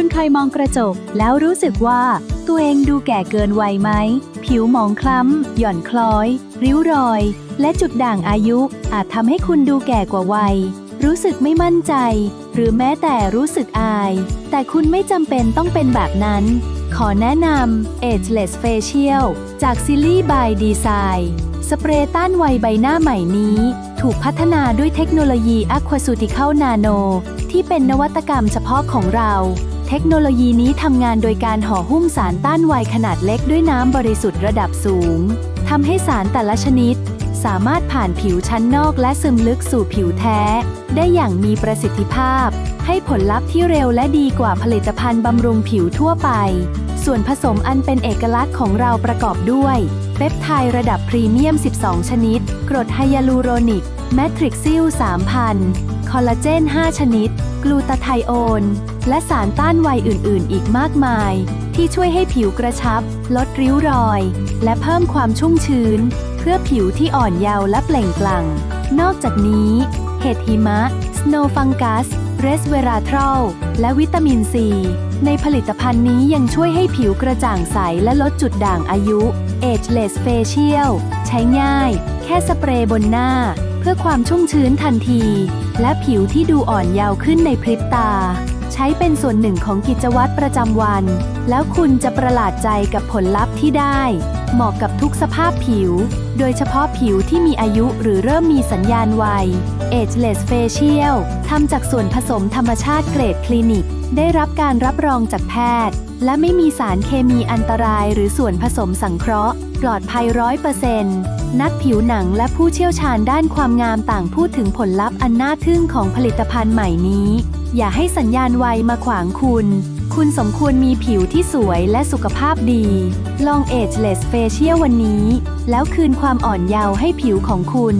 คุณเคยมองกระจก แล้วรู้สึกว่า ตัวเองดูแก่เกินวัยไหม ผิวหมองคล้ำ หย่อนคล้อย ริ้วรอย และจุดด่างอายุ อาจทำให้คุณดูแก่กว่าวัย รู้สึกไม่มั่นใจ หรือแม้แต่รู้สึกอาย แต่คุณไม่จำเป็นต้องเป็นแบบนั้น ขอแนะนำ Ageless Facial จาก Silly by Design สเปรย์ต้านวัยใบหน้าใหม่นี้ ถูกพัฒนาด้วยเทคโนโลยี Aquaceutical Nano ที่เป็นนวัตกรรมเฉพาะของเรา เทคโนโลยีนี้ทำงานโดยการห่อหุ้มสารต้านไวขนาดเล็กด้วยน้ำบริสุทธิ์ระดับสูงทำให้สารแต่ละชนิด สามารถผ่านผิวชั้นนอกและซึมลึกสู่ผิวแท้ ได้อย่างมีประสิทธิภาพ ให้ผลลัพธ์ที่เร็วและดีกว่าผลิตภัณฑ์บำรุงผิวทั่วไป ส่วนผสมอันเป็นเอกลักษณ์ของเราประกอบด้วยเปปไทด์ระดับพรีเมียม 12 ชนิด กรดไฮยาลูโรนิก แมทริกซิล 3,000 คอลลาเจน 5 ชนิด กลูตาไทโอน และสารต้านวัยอื่น ๆ อีกมากมาย ที่ช่วยให้ผิวกระชับ ลดริ้วรอย และเพิ่มความชุ่มชื้น เพื่อผิวที่อ่อนเยาว์และเปล่งปลั่ง นอกจากนี้ เห็ดหิมะ สโนฟังกัส เรสเวราทรอลและวิตามินซี ในผลิตภัณฑ์นี้ยังช่วยให้ผิวกระจ่างใสและลดจุดด่างอายุ Ageless Facial ใช้ง่าย แค่สเปรย์บนหน้า เพื่อความชุ่มชื้นทันที และผิวที่ดูอ่อนเยาว์ขึ้นในพริบตา ใช้เป็นส่วนหนึ่งของกิจวัตรประจำวัน แล้วคุณจะประหลาดใจกับผลลัพธ์ที่ได้ เหมาะกับทุกสภาพผิว โดยเฉพาะผิวที่มีอายุหรือเริ่มมีสัญญาณวัย Ageless Facial ทำจากส่วนผสมธรรมชาติเกรดคลินิก ได้รับการรับรองจากแพทย์ และไม่มีสารเคมีอันตรายหรือส่วนผสมสังเคราะห์ ปลอดภัยร้อยเปอร์เซ็นต์ นักผิวหนังและผู้เชี่ยวชาญด้านความงามต่างพูดถึงผลลัพธ์อันน่าทึ่งของผลิตภัณฑ์ใหม่นี้ อย่าให้สัญญาณวัยมาขวางคุณ คุณสมควรมีผิวที่สวยและสุขภาพดี ลอง Ageless Facial วันนี้ แล้วคืนความอ่อนเยาว์ให้ผิวของคุณ